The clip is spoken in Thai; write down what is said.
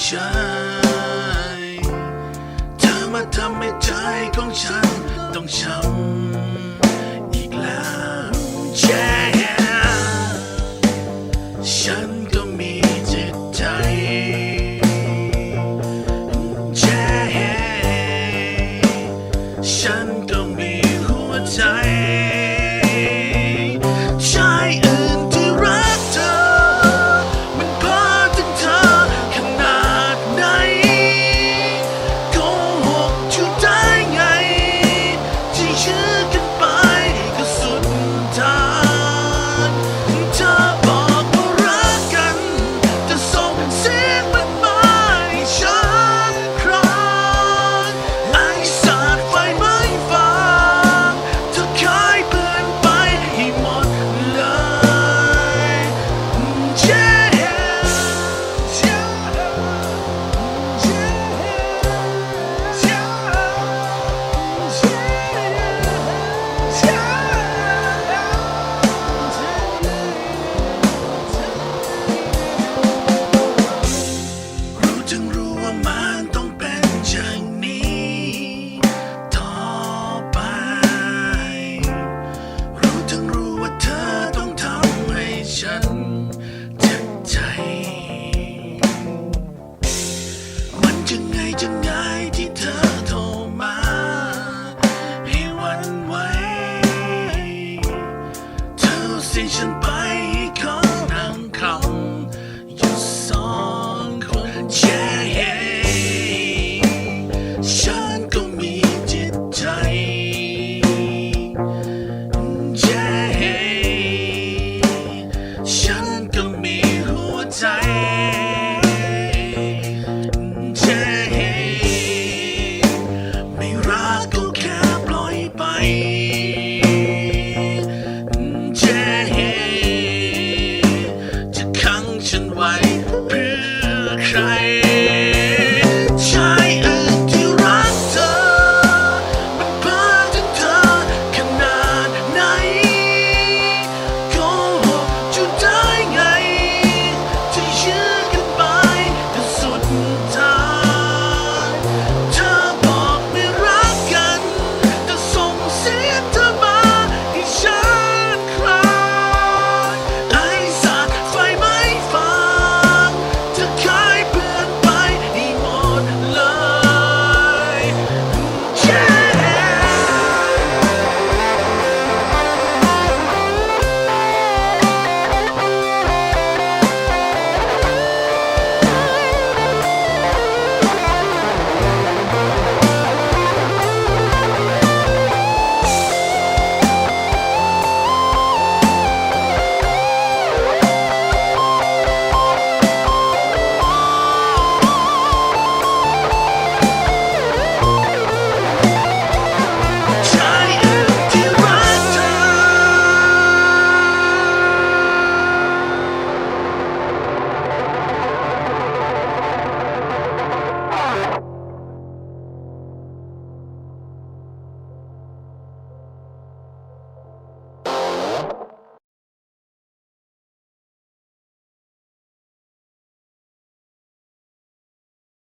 ใช่เธอมาทำให้ใจของฉันต้องช้ำ goodbye. จะงไงที่เธอโทรมาให้วันไหวเธอสิฉันไป